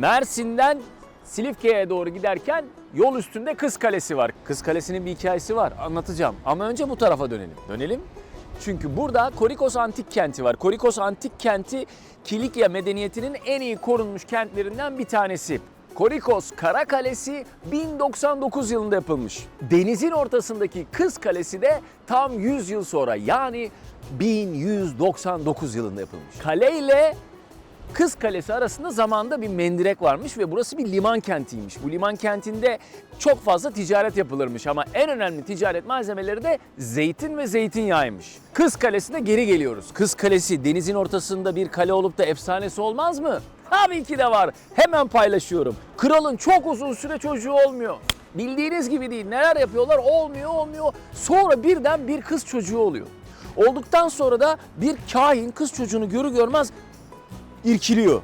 Mersin'den Silifke'ye doğru giderken yol üstünde Kız Kalesi var. Kız Kalesi'nin bir hikayesi var anlatacağım. Ama önce bu tarafa dönelim. Dönelim. Çünkü burada Korikos Antik Kenti var. Korikos Antik Kenti Kilikya medeniyetinin en iyi korunmuş kentlerinden bir tanesi. Korikos Kara Kalesi 1099 yılında yapılmış. Denizin ortasındaki Kız Kalesi de tam 100 yıl sonra yani 1199 yılında yapılmış. Kale ile Kız Kalesi arasında zamanda bir mendirek varmış ve burası bir liman kentiymiş. Bu liman kentinde çok fazla ticaret yapılırmış ama en önemli ticaret malzemeleri de zeytin ve zeytinyağıymış. Kız Kalesi'ne geri geliyoruz. Kız Kalesi denizin ortasında bir kale olup da efsanesi olmaz mı? Tabii ki de var. Hemen paylaşıyorum. Kralın çok uzun süre çocuğu olmuyor. Bildiğiniz gibi değil. Neler yapıyorlar? Olmuyor, olmuyor. Sonra birden bir kız çocuğu oluyor. Olduktan sonra da bir kahin kız çocuğunu görü görmez irkiliyor.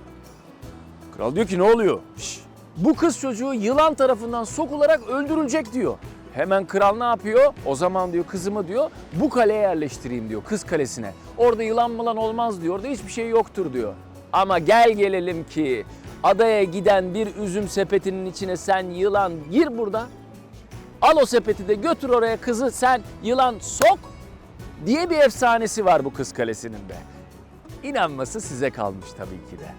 Kral diyor ki ne oluyor? Şş, bu kız çocuğu yılan tarafından sokularak öldürülecek diyor. Hemen kral ne yapıyor? O zaman diyor kızımı diyor bu kaleye yerleştireyim diyor kız kalesine. Orada yılan mılan olmaz diyor. Orada hiçbir şey yoktur diyor. Ama gel gelelim ki adaya giden bir üzüm sepetinin içine sen yılan gir burada. Al o sepeti de götür oraya kızı sen yılan sok diye bir efsanesi var bu kız kalesinin de. İnanması size kalmış tabii ki de.